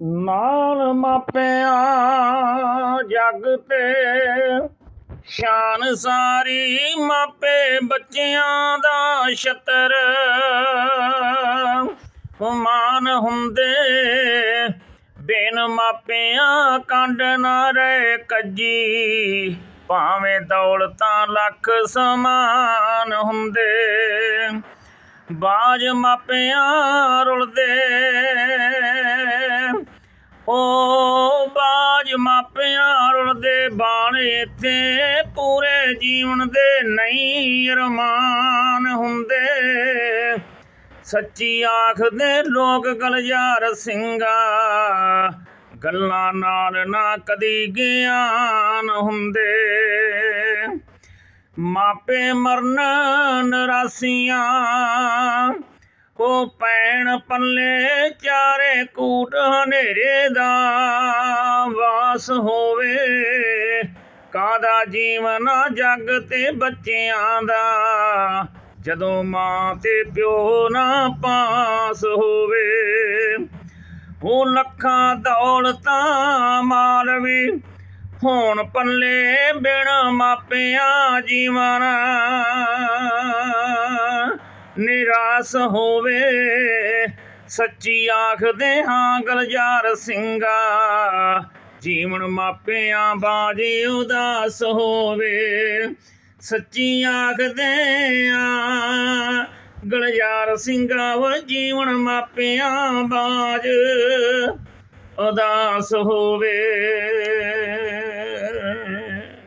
ਨਾਲ ਮਾਪਿਆਂ ਜੱਗ ਤੇ। ਸ਼ਾਨ ਸਾਰੀ ਮਾਪੇ ਬੱਚਿਆਂ ਦਾ ਛਤਰ। ਮਾਨ ਹੁੰਦੇ, ਬਿਨ ਮਾਪਿਆਂ ਕੰਡ ਨਾ ਰਹਿ ਕੱਜੀ। ਭਾਵੇਂ ਦੌਲਤਾਂ ਲੱਖ ਸਮਾਨ ਹੁੰਦੇ, ਬਾਜ ਮਾਪਿਆਂ ਰੁਲਦੇ। ਓ ਬਾਜ ਮਾਪਿਆਂ ਰੁਲਦੇ ਬਾਣੇ ਤੇ ਪੂਰੇ ਜੀਵਨ ਦੇ ਨਹੀਂ ਅਰਮਾਨ ਹੁੰਦੇ। ਸੱਚੀ ਆਖਦੇ ਲੋਕ ਗਲਜਾਰ ਸਿੰਘਾ, ਗੱਲਾਂ ਨਾਲ ਨਾ ਕਦੀ ਗਿਆਨ ਹੁੰਦੇ। ਮਾਪੇ ਮਰਨ ਨਰਾਸੀਆਂ ਉਹ ਪੈਣ ਪੱਲੇ ਚਾਰੇ ਕੂਟ ਹਨੇਰੇ ਦਾ ਵਾਸ ਹੋਵੇ। ਕਾਦਾ ਜੀਵਨ ਆ ਜੱਗ ਤੇ ਬੱਚਿਆਂ ਦਾ? ਜਦੋਂ ਮਾਂ ਤੇ ਪਿਓ ਨਾ ਪਾਸ ਹੋਵੇ। ਉਹ ਲੱਖਾਂ ਦੌਲਤਾਂ ਮਾਲ ਵੀ ਹੋਣ ਪੱਲੇ ਬਿਨ ਮਾਪਿਆਂ ਜੀਵਨ ਨਿਰਾਸ ਹੋਵੇ, ਸੱਚੀ ਆਖਦੇ ਹਾਂ ਗਲਜਾਰ ਸਿੰਘਾ। ਜੀਵਨ ਮਾਪਿਆਂ ਬਾਜੀ ਉਦਾਸ ਹੋਵੇ, ਸੱਚੀ ਆਖਦੇ ਆ ਗਲਜਾਰ ਸਿੰਘਾ ਵਾ, ਜੀਵਨ ਮਾਪਿਆਂ ਬਾਜ ਉਦਾਸ ਹੋਵੇ।